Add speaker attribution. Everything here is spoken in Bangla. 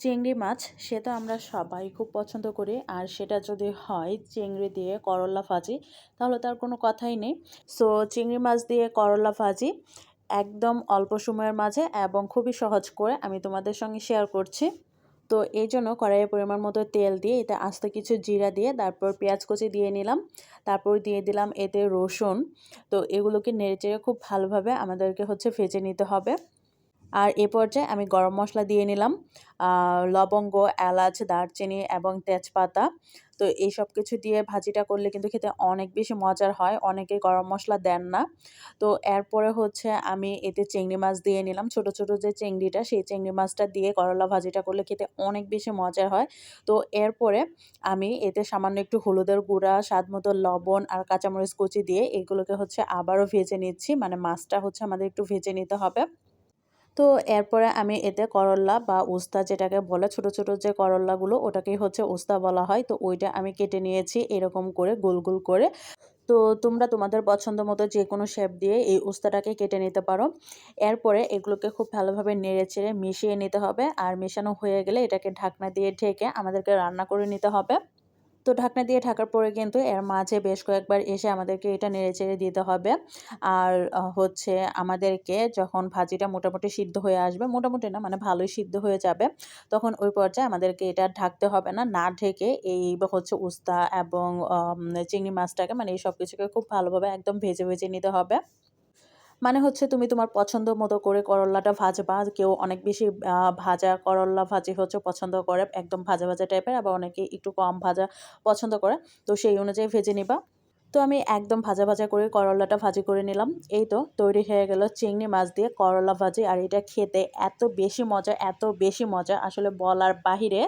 Speaker 1: চিংড়ি মাছ, সে তো আমরা সবাই খুব পছন্দ করি। আর সেটা যদি হয় চিংড়ি দিয়ে করলা ভাজি, তাহলে তার কোনো কথাই নেই। সো চিংড়ি মাছ দিয়ে করলা ভাজি একদম অল্প সময়ের মাঝে এবং খুবই সহজ করে আমি তোমাদের সঙ্গে শেয়ার করছি। তো এই জন্য কড়াইয়ের পরিমাণ মতো তেল দিয়ে, এতে আস্তে কিছু জিরা দিয়ে, তারপর পেঁয়াজ কুচি দিয়ে নিলাম। তারপর দিয়ে দিলাম এতে রসুন। তো এগুলোকে নেড়েচেড়ে খুব ভালোভাবে আমাদেরকে হচ্ছে ভেজে নিতে হবে। আর এ পর্যায়ে আমি গরম মশলা দিয়ে নিলাম লবঙ্গ, এলাচ, দারচিনি এবং তেজপাতা। তো এই সব কিছু দিয়ে ভাজিটা করলে কিন্তু খেতে অনেক বেশি মজার হয়, অনেকে গরম মশলা দেন না। তো এরপরে হচ্ছে আমি এতে চিংড়ি মাছ দিয়ে নিলাম, ছোট ছোট যে চিংড়িটা, সেই চিংড়ি মাছটা দিয়ে করলা ভাজিটা করলে খেতে অনেক বেশি মজার হয়। তো এরপরে আমি এতে সামান্য একটু হলুদের গুঁড়া, স্বাদ মতো লবণ আর কাঁচামরিচ কুচি দিয়ে এগুলোকে হচ্ছে আবারও ভেজে নিচ্ছি মানে মাছটা হচ্ছে আমাদের একটু ভেজে নিতে হবে। তো এরপরে আমি এতে করল্লা বা উস্তা যেটাকে বলে, ছোট ছোট যে করল্লাগুলো ওটাকেই হচ্ছে উস্তা বলা হয়। তো ওইটা আমি কেটে নিয়েছি এরকম করে, গোল গোল করে। তো তোমরা তোমাদের পছন্দ মতো যে কোনো শেপ দিয়ে এই উস্তাটাকে কেটে নিতে পারো। এরপরে এগুলোকে খুব ভালোভাবে নেড়ে চেড়ে মিশিয়ে নিতে হবে। আর মেশানো হয়ে গেলে এটাকে ঢাকনা দিয়ে ঢেকে আমাদেরকে রান্না করে নিতে হবে। তো ঢাকনা দিয়ে ঢাকার পরে কিন্তু এর মাঝে বেশ কয়েকবার এসে আমাদেরকে এটা নেড়ে চেড়ে দিতে হবে। আর হচ্ছে আমাদেরকে যখন ভাজিটা মোটামুটি সিদ্ধ হয়ে আসবে, মোটামুটি না মানে ভালোই সিদ্ধ হয়ে যাবে, তখন ওই পর্যায়ে আমাদেরকে এটা ঢাকতে হবে না। না ঢেকে এই হচ্ছে উস্তা এবং চিংড়ি মাছটাকে মানে এই সব কিছুকে খুব ভালোভাবে একদম ভেজে ভেজে নিতে হবে। মানে হচ্ছে তুমি তোমার পছন্দ মতো করে করল্লাটা ভাজবা। কেউ অনেক বেশি ভাজা করল্লা ভাজি হচ্ছে পছন্দ করে, একদম ভাজা ভাজা টাইপের আবার অনেকে একটু কম ভাজা পছন্দ করে। তো সেই অনুযায়ী ভেজে নিবা। তো আমি একদম ভাজা ভাজা করে করলাটা ভাজি করে নিলাম। এই তো তৈরি হয়ে গেল চিংড়ি মাছ দিয়ে করলা ভাজি। আর এটা খেতে এত বেশি মজা, এত বেশি মজা। আসলে বলার বাহিরে